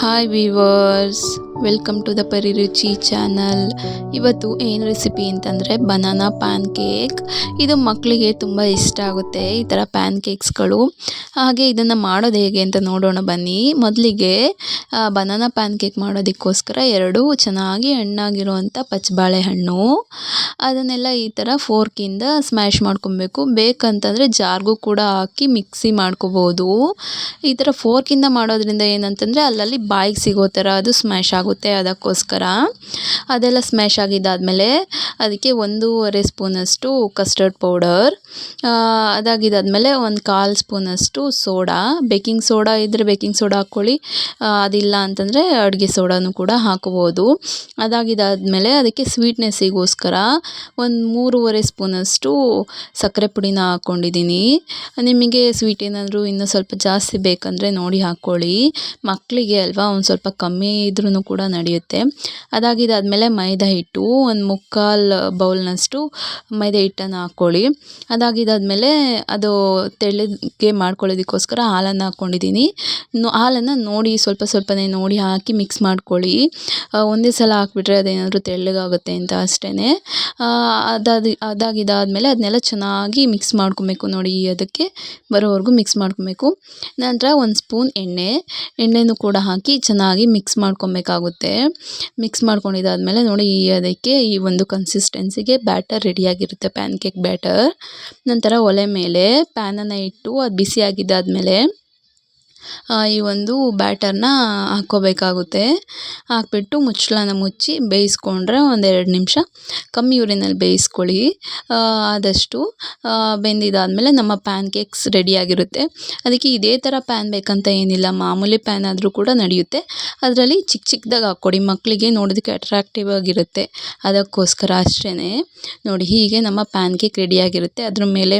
Hi, viewers. Welcome to the Pariruchi channel ಇವತ್ತು ಏನು recipe ಅಂತಂದರೆ ಬನಾನಾ ಪ್ಯಾನ್ ಕೇಕ್ ಇದು ಮಕ್ಕಳಿಗೆ ತುಂಬ ಇಷ್ಟ ಆಗುತ್ತೆ ಈ ಥರ ಪ್ಯಾನ್ ಕೇಕ್ಸ್ಗಳು ಹಾಗೆ ಇದನ್ನು ಮಾಡೋದು ಹೇಗೆ ಅಂತ ನೋಡೋಣ ಬನ್ನಿ. ಮೊದಲಿಗೆ ಬನಾನಾ ಪ್ಯಾನ್ ಕೇಕ್ ಮಾಡೋದಕ್ಕೋಸ್ಕರ ಎರಡು ಚೆನ್ನಾಗಿ ಹಣ್ಣಾಗಿರುವಂಥ ಪಚ್ಚಬಾಳೆಹಣ್ಣು ಅದನ್ನೆಲ್ಲ ಈ ಥರ ಫೋರ್ಕಿಂದ ಸ್ಮ್ಯಾಶ್ ಮಾಡ್ಕೊಬೇಕು. ಬೇಕಂತಂದರೆ ಜಾರ್ಗೂ ಕೂಡ ಹಾಕಿ ಮಿಕ್ಸಿ ಮಾಡ್ಕೋಬೋದು. ಈ ಥರ ಫೋರ್ಕಿಂದ ಮಾಡೋದ್ರಿಂದ ಏನಂತಂದರೆ ಅಲ್ಲಲ್ಲಿ ಬಾಯಿಗೆ ಸಿಗೋ ಥರ ಅದು ಸ್ಮ್ಯಾಶ್ ಆಗುತ್ತೆ. ಅದಕ್ಕೋಸ್ಕರ. ಅದೆಲ್ಲ ಸ್ಮ್ಯಾಶ್ ಆಗಿದ್ದಾದಮೇಲೆ ಅದಕ್ಕೆ ಒಂದೂವರೆ ಸ್ಪೂನಷ್ಟು ಕಸ್ಟರ್ಡ್ ಪೌಡರ್ ಅದಾಗಿದ್ದಾದಮೇಲೆ ಒಂದು ಕಾಲು ಸ್ಪೂನಷ್ಟು ಸೋಡಾ ಬೇಕಿಂಗ್ ಸೋಡಾ ಇದ್ದರೆ ಬೇಕಿಂಗ್ ಸೋಡಾ ಹಾಕ್ಕೊಳ್ಳಿ ಅದಿಲ್ಲ ಅಂತಂದರೆ ಅಡುಗೆ ಸೋಡಾನು ಕೂಡ ಹಾಕ್ಬೋದು. ಅದಾಗಿದ್ದಾದಮೇಲೆ ಅದಕ್ಕೆ ಸ್ವೀಟ್ನೆಸ್ಸಿಗೋಸ್ಕರ ಒಂದು ಮೂರುವರೆ ಸ್ಪೂನಷ್ಟು ಸಕ್ಕರೆ ಪುಡಿನ ಹಾಕ್ಕೊಂಡಿದ್ದೀನಿ. ನಿಮಗೆ ಸ್ವೀಟ್ ಏನಾದರೂ ಇನ್ನೂ ಸ್ವಲ್ಪ ಜಾಸ್ತಿ ಬೇಕಂದರೆ ನೋಡಿ ಹಾಕ್ಕೊಳ್ಳಿ. ಮಕ್ಕಳಿಗೆ ಅಲ್ವಾ ಒಂದು ಸ್ವಲ್ಪ ಕಮ್ಮಿ ಇದ್ರೂ ಕೂಡ ನಡೆಯುತ್ತೆ. ಅದಾಗಿದ್ದಾದಮೇಲೆ ಮೈದಾ ಹಿಟ್ಟು, ಒಂದು ಮುಕ್ಕಾಲು ಬೌಲ್ನಷ್ಟು ಮೈದಾ ಹಿಟ್ಟನ್ನು ಹಾಕ್ಕೊಳ್ಳಿ ಅದಾಗಿದ್ದಾದಮೇಲೆ ಅದು ತೆಳ್ಳಗೆ ಮಾಡ್ಕೊಳ್ಳೋದಕ್ಕೋಸ್ಕರ ಹಾಲನ್ನು ಹಾಕ್ಕೊಂಡಿದ್ದೀನಿ. ಹಾಲನ್ನು ನೋಡಿ ಸ್ವಲ್ಪ ಸ್ವಲ್ಪನೇ ನೋಡಿ ಹಾಕಿ ಮಿಕ್ಸ್ ಮಾಡ್ಕೊಳ್ಳಿ. ಒಂದೇ ಸಲ ಹಾಕ್ಬಿಟ್ರೆ ಅದೇನಾದರೂ ತೆಳ್ಳಗಾಗುತ್ತೆ ಅಂತ ಅಷ್ಟೇ ಅದಾದ ಅದಾಗಿದ್ದಾದಮೇಲೆ ಅದನ್ನೆಲ್ಲ ಚೆನ್ನಾಗಿ ಮಿಕ್ಸ್ ಮಾಡ್ಕೊಬೇಕು ನೋಡಿ ಅದಕ್ಕೆ. ಬರೋವರೆಗೂ ಮಿಕ್ಸ್ ಮಾಡ್ಕೊಬೇಕು. ನಂತರ ಒಂದು ಸ್ಪೂನ್ ಎಣ್ಣೆ. ಎಣ್ಣೆನೂ ಕೂಡ ಹಾಕಿ ಚೆನ್ನಾಗಿ ಮಿಕ್ಸ್ ಮಾಡ್ಕೊಬೇಕಾಗುತ್ತೆ. ಮಿಕ್ಸ್ ಮಾಡ್ಕೊಂಡಿದ್ದಾದಮೇಲೆ ನೋಡಿ ಅದಕ್ಕೆ ಈ ಒಂದು ಕನ್ಸಿಸ್ಟೆನ್ಸಿಗೆ ಬ್ಯಾಟರ್ ರೆಡಿಯಾಗಿರುತ್ತೆ ಪ್ಯಾನ್ ಕೇಕ್ ಬ್ಯಾಟರ್ ನಂತರ ಒಲೆ ಮೇಲೆ ಪ್ಯಾನನ್ನು ಇಟ್ಟು ಅದು ಬಿಸಿ ಆಗಿದ್ದಾದಮೇಲೆ ಈ ಒಂದು ಬ್ಯಾಟರ್ನ ಹಾಕ್ಕೋಬೇಕಾಗುತ್ತೆ. ಹಾಕ್ಬಿಟ್ಟು ಮುಚ್ಚಳನ ಮುಚ್ಚಿ ಬೇಯಿಸ್ಕೊಂಡ್ರೆ ಒಂದೆರಡು ನಿಮಿಷ ಕಮ್ಮಿ ಊರಿನಲ್ಲಿ ಬೇಯಿಸ್ಕೊಳ್ಳಿ. ಆದಷ್ಟು ಬೆಂದಿದ್ದಾದಮೇಲೆ ನಮ್ಮ ಪ್ಯಾನ್ ಕೇಕ್ಸ್ ರೆಡಿಯಾಗಿರುತ್ತೆ. ಅದಕ್ಕೆ ಇದೇ ಥರ ಪ್ಯಾನ್ ಬೇಕಂತ ಏನಿಲ್ಲ, ಮಾಮೂಲಿ ಪ್ಯಾನ್ ಆದರೂ ಕೂಡ ನಡೆಯುತ್ತೆ. ಅದರಲ್ಲಿ ಚಿಕ್ಕ ಚಿಕ್ಕದಾಗಿ ಹಾಕ್ಕೊಡಿ, ಮಕ್ಕಳಿಗೆ ನೋಡೋದಕ್ಕೆ ಅಟ್ರಾಕ್ಟಿವ್ ಆಗಿರುತ್ತೆ. ಅದಕ್ಕೋಸ್ಕರ ಅಷ್ಟೇ ನೋಡಿ, ಹೀಗೆ ನಮ್ಮ ಪ್ಯಾನ್ ಕೇಕ್ ರೆಡಿಯಾಗಿರುತ್ತೆ. ಅದ್ರ ಮೇಲೆ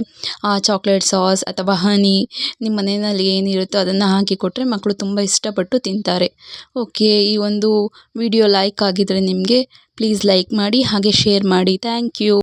ಚಾಕ್ಲೇಟ್ ಸಾಸ್ ಅಥವಾ ಹನಿ ನಿಮ್ಮ ಮನೆಯಲ್ಲಿ ಏನಿರುತ್ತೋ ಅದನ್ನು ಹಾಕಿ ಕೊಟ್ಟರೆ ಮಕ್ಕಳು ತುಂಬ ಇಷ್ಟಪಟ್ಟು ತಿಂತಾರೆ. ಓಕೆ ಈ ಒಂದು ವಿಡಿಯೋ ಲೈಕ್ ಆಗಿದ್ದರೆ ನಿಮಗೆ ಪ್ಲೀಸ್ ಲೈಕ್ ಮಾಡಿ, ಹಾಗೆ ಶೇರ್ ಮಾಡಿ. Thank you